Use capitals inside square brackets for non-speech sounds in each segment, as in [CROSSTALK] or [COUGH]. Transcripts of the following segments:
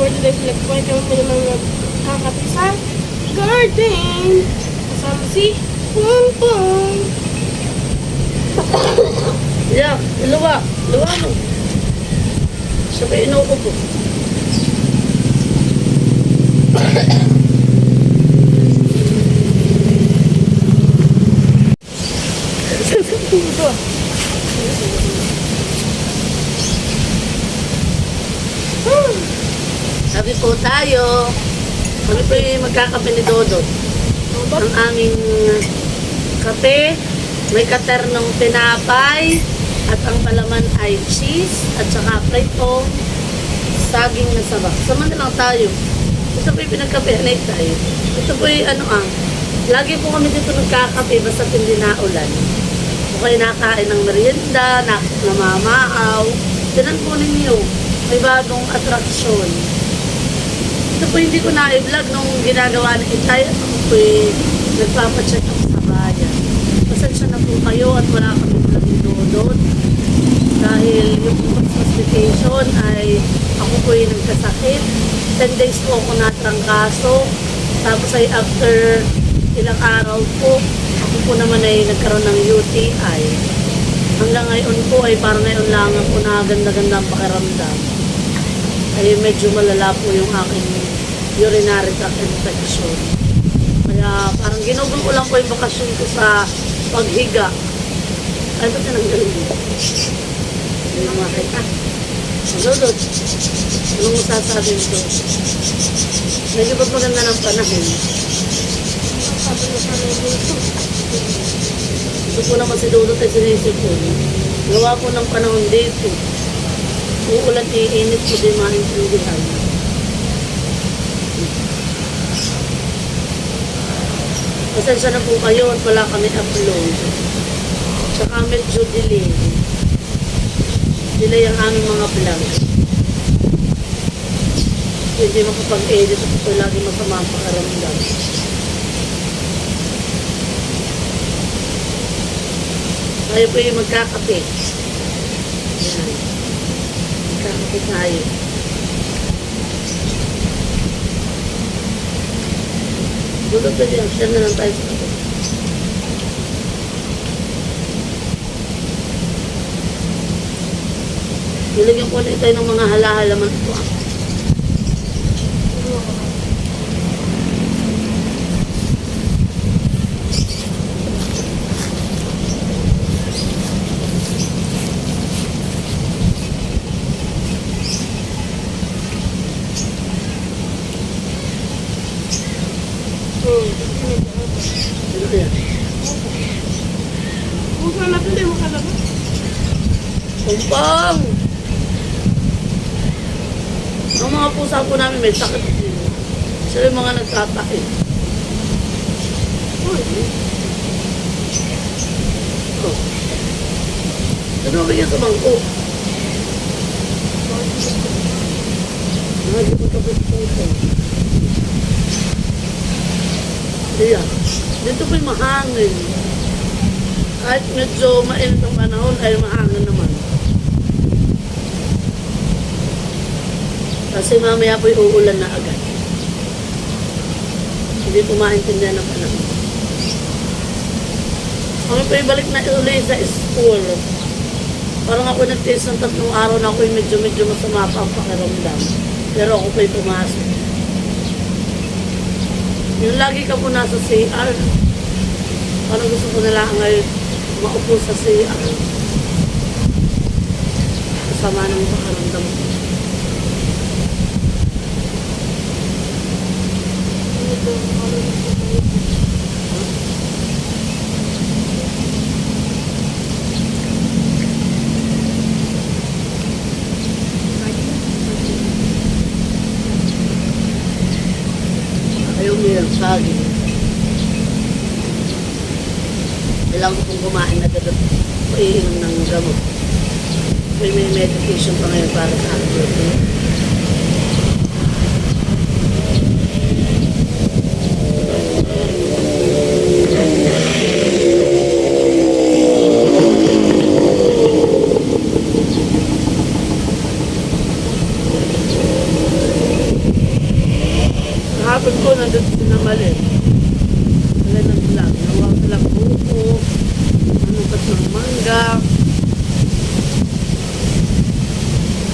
for today's vlog po kami po naman magkakape sa garden. Kasama si Pong Pong. [COUGHS] Yeah, luwa. Luwa mo. Sabay inuupo po. [COUGHS] Ito. Sabi po tayo, kami po yung magkakape ni Dodot. Ang aming kape, may katernong tinapay, at ang palaman ay cheese, at saka pritong saging na sabak. Sama na lang tayo. Ito po yung pinagkape, anay tayo. Ito po yung ano ah, lagi po kami dito nagkakape basta hindi na ulan. O kayo nakain ng merienda, na, namamaaw. Tinan po ninyo, may bagong atraksyon. Ito po hindi ko na-vlog nung ginagawa ni Itay ako po eh, nagpapacheck up sa bayan. Pasensya na po kayo at wala kami vlog ni Dodot. Dahil yung hospitation ay ako po ay nagkasakit. 10 days po ako natrangkaso. Tapos ay after ilang araw po, ako po naman ay nagkaroon ng UTI. Hanggang ngayon po ay parang ngayon lang ako na ganda-ganda ang pakiramdam ay medyo malala po yung aking urinary tract infection. Kaya parang ginugol ko lang po yung bakasyon ko sa paghiga. Ay, ba't ka nang galing dito? Hindi mo makita. Malulot. Anong masasabi nito? Medyo ba't maganda ng panahon? Sabi na sa dito. Ito po naman si Dudot ay sinisip ko. Gawa ko ng panahon dito. Uulan iinit ko din maintindihan. Pasensya na po kayo at wala kami upload. Tsaka medyo delay. Delay ang aming mga vlog. Hindi makapag-edit at ito lagi masama ang pakaramdam. Tayo po yung magkakape. Yan. Magkakape tayo. Dudot na yan. Share na lang tayo sa kape. Nilagyan ko ulit tayo ng mga halahalaman po. ah. Hmm. Ano kaya? Kung saan natin tayo makalabas. Kumpang! Ang mga pusa po namin may sakit din. Sila yung mga nagtatae. Uy. Oh. Ano ba sa bangko? Hindi ko tapos pusa. Iya. Dito po'y mahangin. Kahit medyo mainit ang panahon, ay mahangin naman. Kasi mamaya po'y uulan na agad. Hindi ko maintindihan ang panahon. Kami po'y balik na uli sa school. Parang ako nag-test ng tatlong araw na ako'y medyo-medyo masama pa ang pakiramdam. Pero ako po'y pumasok. Yung lagi ka po nasa CR, parang gusto ko na ngayon maupo sa CR. Kasama ng pakaramdam ko. Ayaw nilang saging. Kailangan ko pong kumain na dapat iinom ng gamot. May may medication pa ngayon para sa akin. na mali. Wala ng vlog. Nawag lang buko. Ano ba't ng mangga.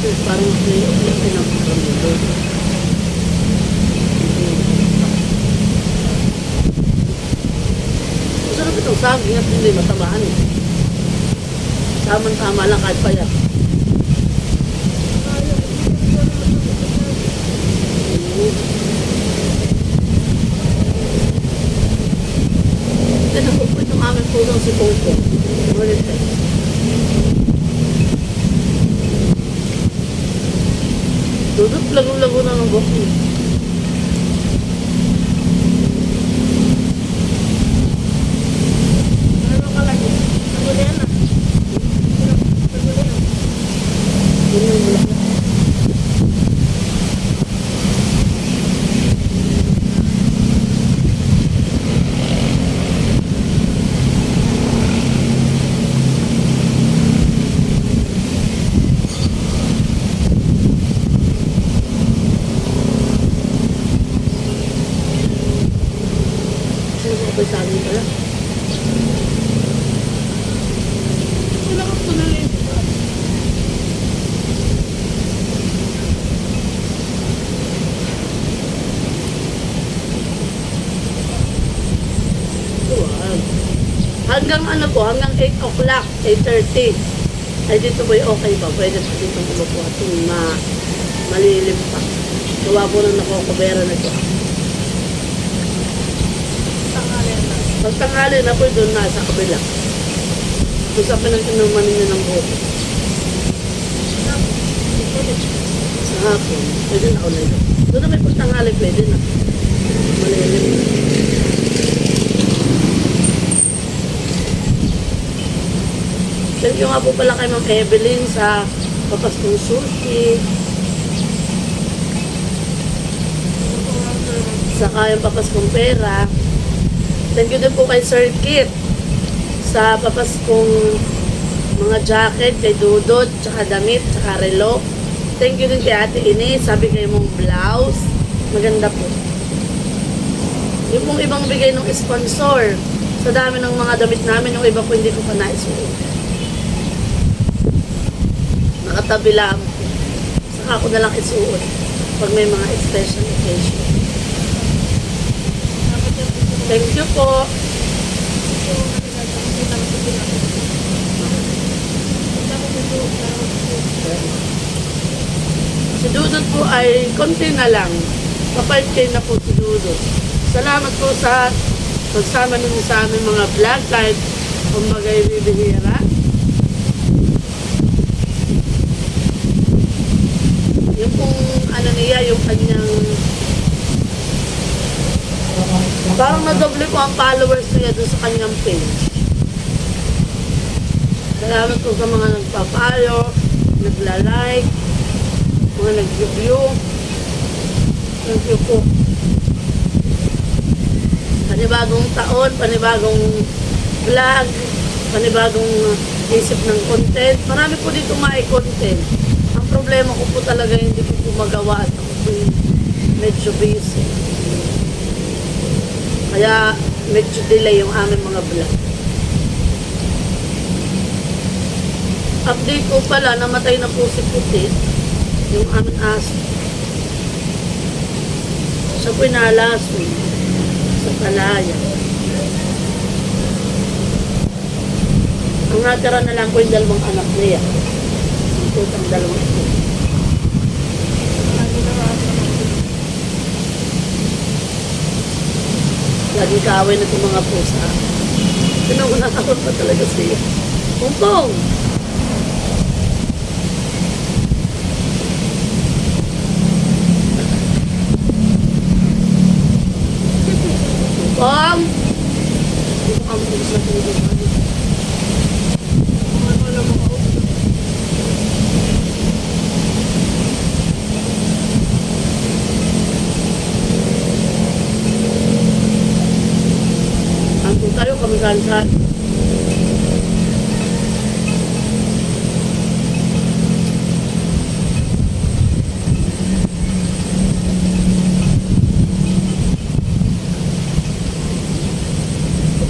Kasi parang sa'yo yung pinapakaramid doon. Masarap itong saging at hindi matamaan. Tama-tama lang kahit payat. Ito na po po itong aming eh. Na ng buhok. Ano ka lagi? Ano na yan ah? Ano na yan? Yun yung bulaklak. Ba ba sa amin pala? Wala ka tuloy. Wow. Hanggang ano po, hanggang 8 o'clock, 8.30. Ay dito po okay pa. Pwede po dito at yung ma malilim pa. Gawa po nang nakokobera na ito. Tanghalian na. Pag tanghali na po doon na sa kabila. Kung sa pinagkinuman ninyo ng buhok. Sa hapon, pwede na ulit. Doon na may pagtanghali, pwede na. Malilim. Thank you nga po pala kay Ma'am Evelyn sa papaskong sushi. Sa kayang papaskong pera. Thank you din po kay Sir Kit sa papaskong mga jacket kay Dudot, tsaka damit, tsaka relo. Thank you din kay Ate Ine, sabi kayo mong blouse. Maganda po. Yung pong ibang bigay ng sponsor, sa dami ng mga damit namin, yung iba po hindi ko pa naisuot. Nakatabi lang. Saka ako na lang isuot pag may mga special occasion. Thank you po. Si Dudot po ay konti na lang. Kapait kayo na po si Dudot. Salamat po sa pagsama ninyo sa aming mga vlog kahit kumbaga bibihira. Yung pong ano niya, yung kanyang parang nadoble po ang followers niya doon sa kanyang page. Salamat po sa mga nagpa-follow, nagla-like, mga nag-review. Thank you po. Panibagong taon, panibagong vlog, panibagong isip ng content. Marami po dito mai-content. Ang problema ko po talaga hindi ko po magawa at ako po medyo busy. Kaya medyo delay yung aming mga vlog. Update ko pala, namatay na po si Puti, yung aming aso. Siya po'y nalaso sa palaya. Ang natira na lang po yung dalawang anak niya. Ang dalawang ito. Lagi na nga ako. Laging kaaway na itong mga pusa. Pinangunakawal pa talaga siya. Pungpong! Pungpong! Ang pusa ko yung Kansas.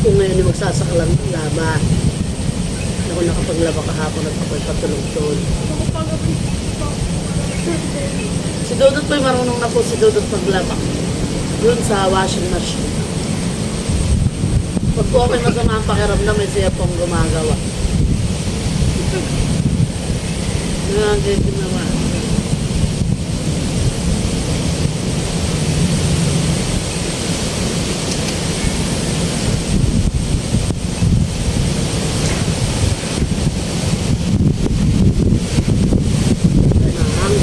Kung ngayon yung magsasakalang laba, ako nakapaglaba kahapon at ako'y patulog-tulog. Si Dudot po'y marunong na po si Dudot maglaba. Doon sa washing machine. Pag po ako'y masama ang pakiramdam, may siya pong gumagawa. Din naman. Ganang.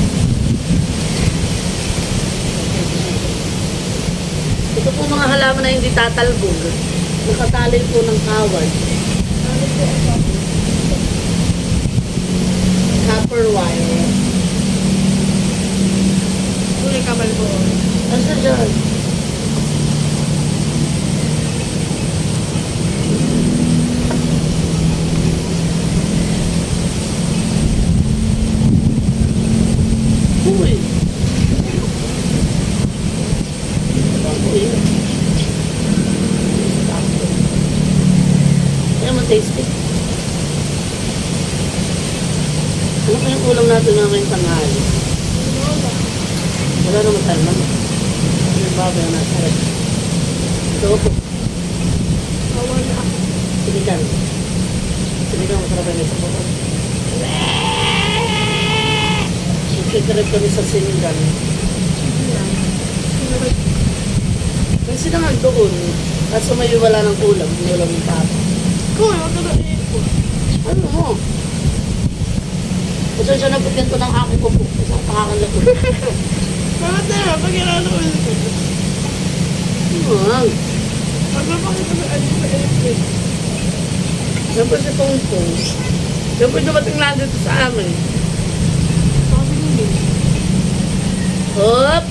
Ito po mga halaman na hindi tatalbog. Nakatali po ng kawad. Copper wire. Uli ka ba Asa dyan? Uy. Uy. Kaya mo tasty. Ano kayang ulam natin namin tanghali? Wala naman tayo naman. Yung bagay ang nasa rin. Ito po. Awan na ako. Sinigang. Sinigang po. Nagkikarib kami sa sinigang. May sinangag doon. Kaso may wala ng ulam. Ulam yung papa. Kung ano talaga ito. Ano mo? Kasi siya nabigyan ko ng aking kubo. Isang pakakalako. Bakit na yun? Pag ilalo ko. Ano? Magpapakita ng ano sa electric. Siyempre si Pong Pong. Siyempre dumating lang dito sa amin. Hop!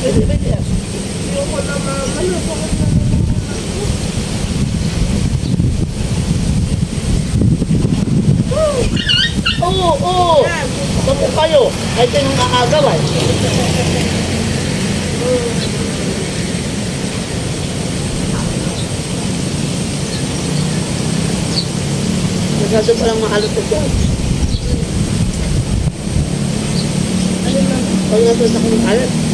Pwede, pwede. ah. Ayoko na mamalo. Bakit na Oo, oo. Kayo. Kahit kayo nung kakagawan. Masyado palang makalot ito. Ano na? Pag nasunod ako ng kalat.